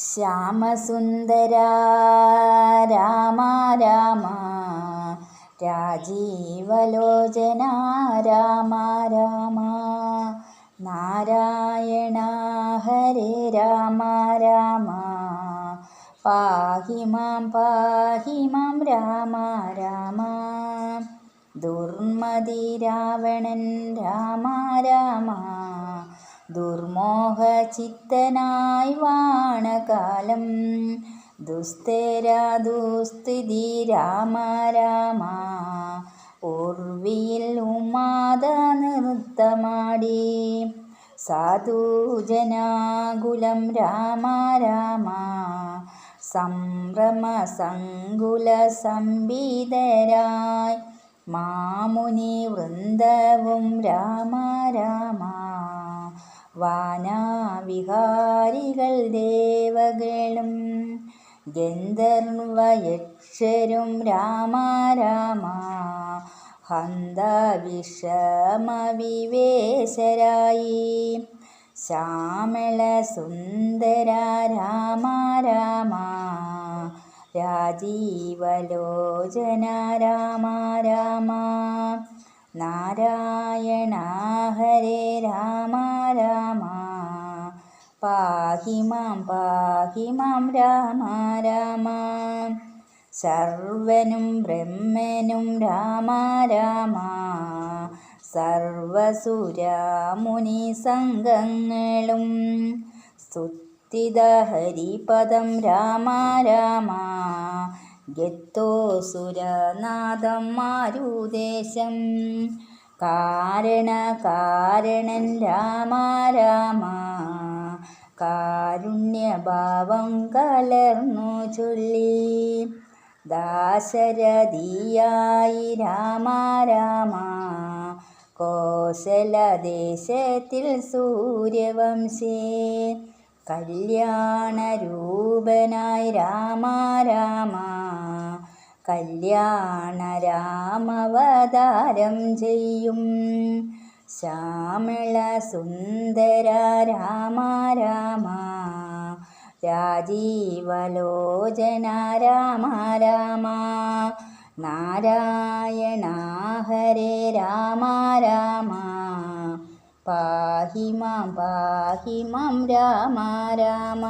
ശ്യാമസുന്ദര രാമ രാമ. രാജീവലോചന രാമ രാമ. നാരായണ ഹരേ രാമ രാമ. പാഹി മാം പാഹി മാം രാമ രാമ. ദുർമതി രാവണൻ രാമ രാമ. ദുർമോഹചിത്തനായി വാണകാലം. ദുസ്തേരാ ദുസ്ഥിതി രാമ രാമ. ഉർവിയിൽ ഉമാത നൃത്തമാടി. സാധുജനാകുലം രാമ രാമ. സംഭ്രമ സങ്കുല സംബീതരായി മാമുനി വൃന്ദവും രാമ രാമ. വാനാവിഹാരികൾ ദേവകളും ഗന്ധർവയക്ഷരും രാമ രാമ ഹന്ത വിഷമവിവേശരായി ശ്യാമള സുന്ദര രാമ രാമ രാജീവലോചന രാമ നാരായണ ഹരേ രാമ പാഹി മാം പാഹി മാം രാമ രാമ. സർവനും ബ്രഹ്മനും രാമ രാമ. സർവസുരാമുനി സംഘങ്ങളും സ്തുതിത ഹരിപദം രാമ രാമ. ഗത്തോ സുരനാഥം മാരുദേശം കാരണ കാരണൻ രാമ രാമ. കാരുണ്യഭാവം കലർന്നു ചൊല്ലി. ദാശരഥിയായി രാമ രാമ. കോശലദേശത്തിൽ സൂര്യവംശേ. കല്യാണരൂപനായി രാമ രാമ. കല്യാണ രാമവതാരം ചെയ്യും. ശ്യാമള സുന്ദര രാമ രാമ. രാജീവലോചന രാമ രാമ. നാരായണ ഹരേ രാമ രാമ. പാഹി മാം രാമ രാമ.